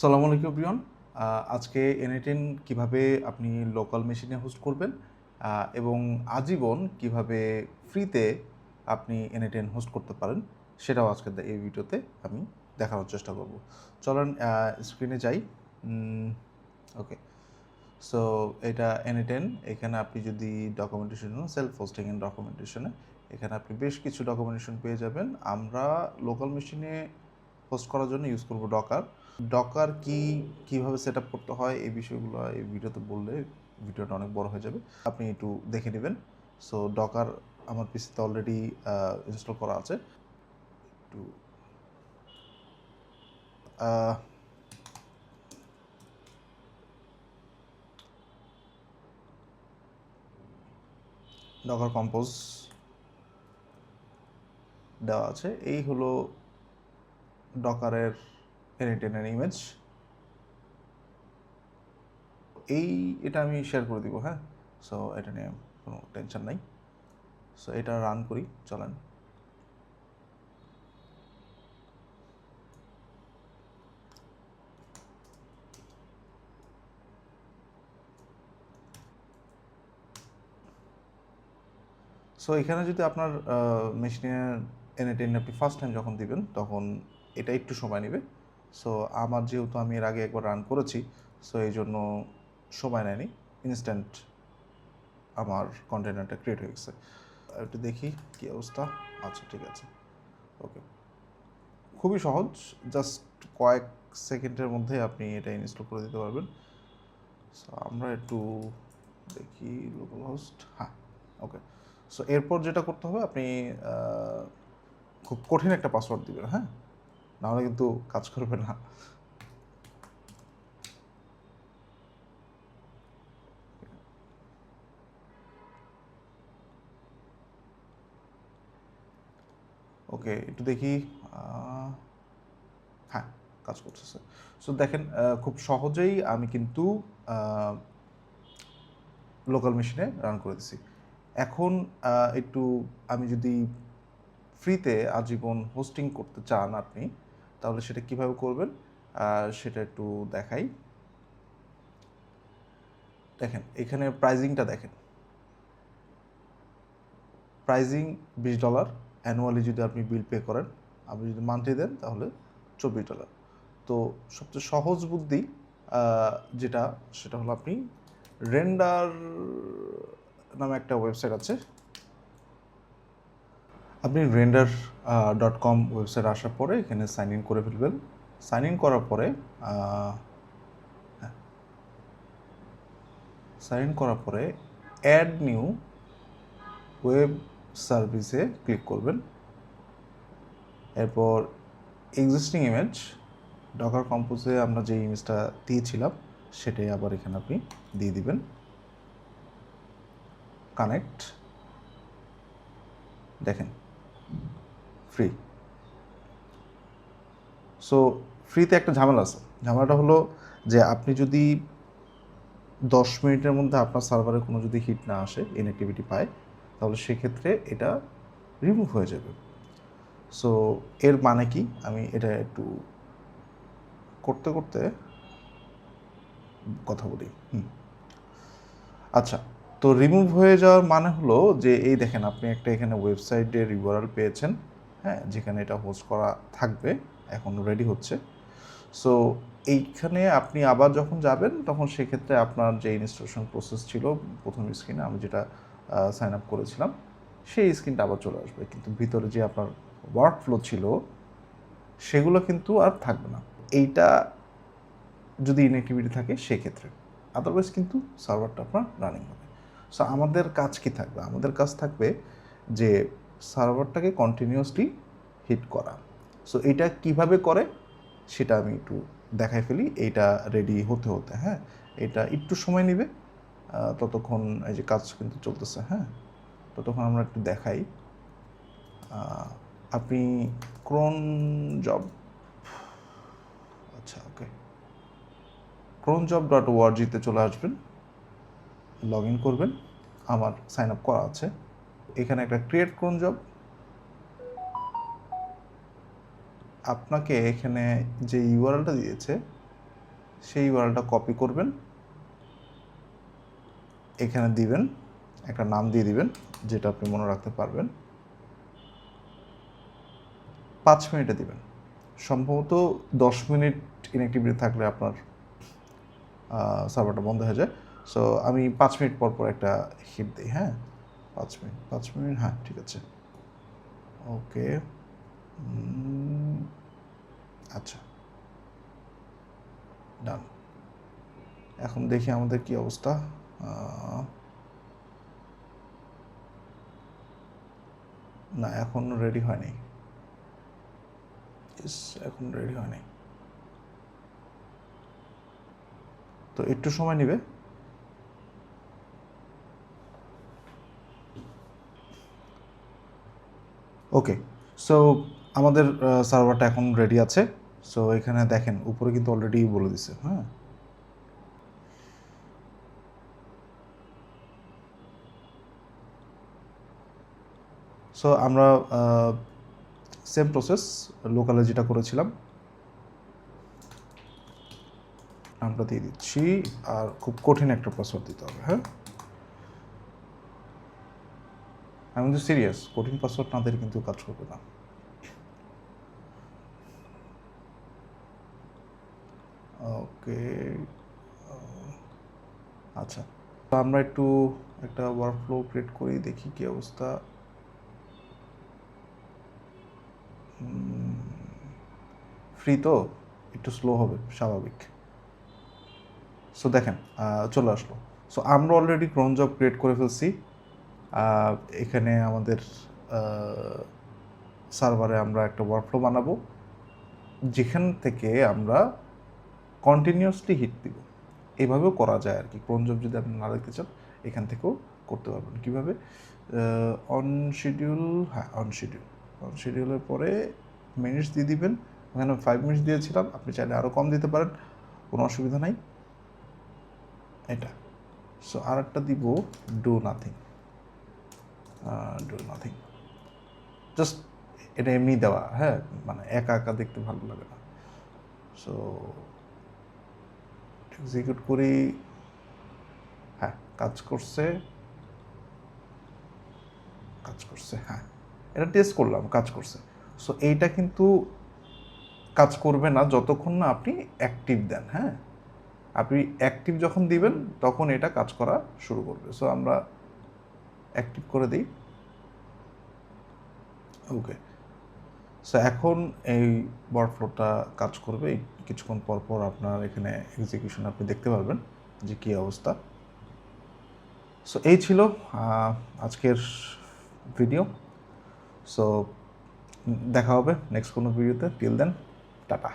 সালামু আলাইকুম, প্রিয়ন। আজকে এনএটেন কীভাবে আপনি লোকাল মেশিনে হোস্ট করবেন এবং আজীবন কীভাবে ফ্রিতে আপনি এনএটেন হোস্ট করতে পারেন, সেটাও আজকে এই ভিডিওতে আমি দেখানোর চেষ্টা করব। চলেন স্ক্রিনে যাই। ওকে সো এটা এনএটেন এখানে আপনি যদি ডকুমেন্টেশন সেলফ হোস্টিং এন্ড ডকুমেন্টেশনে এখানে আপনি বেশ কিছু ডকুমেন্টেশন পেয়ে যাবেন। আমরা লোকাল মেশিনে হোস্ট করার জন্য ইউজ করব ডকার ডকার কি, কীভাবে সেট করতে হয়, এই বিষয়গুলো এই ভিডিওতে বললে ভিডিওটা অনেক বড় হয়ে যাবে। আপনি একটু দেখে নেবেন। সো ডকার আমার পিসিতে অলরেডি ইনস্টল করা আছে। একটু ডকার কম্পোজ দেওয়া আছে। এই হলো ডকারের এনিটেনের ইমেজ এই এটা আমি শেয়ার করে দিব হ্যাঁ? সো এটা নিয়ে কোনো টেনশন নাই। সো এটা রান করি, চলেন। সো এখানে যদি আপনার মেশিনে এনে টেনে আপনি ফার্স্ট টাইম যখন দিবেন, তখন এটা একটু সময় নেবে। সো আমার যেহেতু আমি এর আগে একবার রান করেছি সো এই জন্য সময় নেয়নি ইনস্ট্যান্ট আমার কন্টেনারটা ক্রিয়েট হয়ে গেছে। একটু দেখি কী অবস্থা। আচ্ছা ঠিক আছে। ওকে খুবই সহজ জাস্ট কয়েক সেকেন্ডের মধ্যে আপনি এটা ইনস্টল করে দিতে পারবেন। সো আমরা একটু দেখি লোকাল হোস্ট হ্যাঁ ওকে সো এরপর যেটা করতে হবে, আপনি খুব কঠিন একটা পাসওয়ার্ড দিবেন হ্যাঁ? নাহলে কিন্তু কাজ করবে না। ওকে, একটু দেখি হ্যাঁ কাজ করতেছে। সো দেখেন খুব সহজেই আমি কিন্তু লোকাল মেশিনে রান করে দিছি। এখন একটু আমি যদি ফ্রিতে আজীবন হোস্টিং করতে চান আপনি তাহলে সেটা কীভাবে করবেন? সেটা একটু দেখাই। দেখেন, এখানে প্রাইজিংটা দেখেন। প্রাইজিং বিশ ডলার, অ্যানুয়ালি যদি আপনি বিল পে করেন, আপনি যদি মান্থলি দেন, তাহলে চব্বিশ ডলার। তো সবচেয়ে সহজ বুদ্ধি যেটা, সেটা হলো আপনি রেন্ডার নামে একটা ওয়েবসাইট আছে আপনি রেন্ডার ডট কম ওয়েবসাইট আসার পরে এখানে সাইন ইন করে ফেলবেন। সাইন ইন করার পরে সাইন ইন করার পরে অ্যাড নিউ ওয়েব সার্ভিসে ক্লিক করবেন। এরপর এক্সিস্টিং ইমেজ ডকার কম্পোজে আমরা যে ইমেজটা দিয়েছিলাম, সেটাই আবার এখানে আপনি দিয়ে দিবেন। কানেক্ট দেখেন ফ্রি সো ফ্রিতে একটা ঝামেলা আছে। ঝামেলাটা হলো যে আপনি যদি দশ মিনিটের মধ্যে আপনার সার্ভারে কোনো যদি হিট না আসে ইনঅ্যাক্টিভিটি পায়, তাহলে সেক্ষেত্রে এটা রিমুভ হয়ে যাবে। সো এর মানে কি? আমি এটা একটু করতে করতে কথা বলি। হুম। আচ্ছা তো রিমুভ হয়ে যাওয়ার মানে হলো যে, এই দেখেন আপনি একটা এখানে ওয়েবসাইটের ইউআরএল পেয়েছেন। হ্যাঁ যেখানে এটা হোস্ট করা থাকবে, এখন রেডি হচ্ছে। সো এইখানে আপনি আবার যখন যাবেন, তখন সেক্ষেত্রে আপনার যে ইনস্টলেশন প্রসেস ছিল, প্রথম স্ক্রিনে আমি যেটা সাইন আপ করেছিলাম, সেই স্ক্রিনটা আবার চলে আসবে। কিন্তু ভিতরে যে আপনার ওয়ার্ক ফ্লো ছিল, সেগুলো কিন্তু আর থাকবে না। এইটা যদি ইনঅ্যাক্টিভিটি থাকে, সেক্ষেত্রে। আদারওয়াইজ কিন্তু সার্ভারটা আপনার রানিং হবে। সো আমাদের কাজ কি থাকবে? আমাদের কাজ থাকবে যে সার্ভারটাকে কন্টিনিউয়াসলি হিট করা। সো এটা কীভাবে করে? সেটা আমি একটু দেখাই ফেলি। এইটা রেডি হতে হতে হ্যাঁ? এটা একটু সময় নেবে। ততক্ষণ এই যে কাজ কিন্তু চলতেছে হ্যাঁ? ততক্ষণ আমরা একটু দেখাই। আপনি ক্রোন জব আচ্ছা ওকে ক্রোন জব ডট ওআরজিতে চলে আসবেন। লগ ইন করবেন। আমার সাইন আপ করা আছে। এখানে একটা ক্রিয়েট ক্রোন জব আপনাকে এখানে যে ইউআরএলটা দিয়েছে, সেই ইউআরএলটা কপি করবেন। এখানে দিবেন, একটা নাম দিয়ে দিবেন, যেটা আপনি মনে রাখতে পারবেন। পাঁচ মিনিটে দিবেন। সম্ভবত দশ মিনিট ইনঅ্যাক্টিভিটি থাকলে আপনার সার্ভারটা বন্ধ হয়ে যায়। সো আমি পাঁচ মিনিট পর পর একটা হিট দিই হ্যাঁ? পাঁচ মিনিট পাঁচ মিনিট হ্যাঁ ঠিক আছে। ওকে। আচ্ছা। ডান। এখন দেখি আমাদের কি অবস্থা। না, এখন রেডি হয়নি। এখন রেডি হয়নি। তো একটু সময় নেবে? ওকে সো আমাদের সার্ভারটা এখন রেডি আছে। সো এখানে দেখেন, উপরে কিন্তু অলরেডি বলে দিছে হ্যাঁ? সো আমরা সেম প্রসেস লোকালে যেটা করেছিলাম নামটা দিয়ে দিচ্ছি, আর খুব কঠিন একটা পাসওয়ার্ড দিতে হবে হ্যাঁ? আমি কিন্তু সিরিয়াস কঠিন পাসওয়ার্ড না কিন্তু কাজ করবে না। ওকে আচ্ছা। তো আমরা একটু একটা ওয়ার্কফ্লো ক্রিয়েট করি, দেখি কি অবস্থা। ফ্রি তো? একটু স্লো হবে, স্বাভাবিক। সো দেখেন চলে আসলো। সো আমরা অলরেডি ক্রোন জব ক্রিয়েট করে ফেলছি। এখানে আমাদের সার্ভারে আমরা একটা ওয়ার্কফ্লো বানাবো, যেখান থেকে আমরা কন্টিনিউয়াসলি হিট দিব। এভাবেও করা যায় আর কি। ক্রোন জব যদি আপনি না দেখতে চান, এখান থেকেও করতে পারবেন। কীভাবে? অন শিডিউল হ্যাঁ অন শিডিউল অন শিডিউলের পরে মিনিটস দিয়ে দিবেন। ওখানে ফাইভ মিনিটস দিয়েছিলাম, আপনি চাইলে আরও কম দিতে পারেন। কোনো অসুবিধা নাই। এটা। সো আর একটা দিব do nothing do nothing just এটা এমনি দেওয়া হ্যাঁ মানে একা একা দেখতে ভালো লাগে না। সো এক্সিকিউট করি। হ্যাঁ কাজ করছে। কাজ করছে হ্যাঁ। এটা টেস্ট করলাম, কাজ করছে। সো এইটা কিন্তু কাজ করবে না যতক্ষণ না আপনি অ্যাক্টিভ দেন হ্যাঁ। আপনি অ্যাক্টিভ যখন দিবেন, তখন এটা কাজ করা শুরু করবে। সো আমরা অ্যাক্টিভ করে দিই। ওকে সো এখন এই ওয়ার্কফ্লোটা কাজ করবে। কিছুক্ষণ পর পর আপনার এখানে এক্সিকিউশন আপনি দেখতে পারবেন যে কী অবস্থা। সো এই ছিল আজকের ভিডিও সো দেখা হবে নেক্সট কোনো ভিডিওতে টিল দেন টাটা।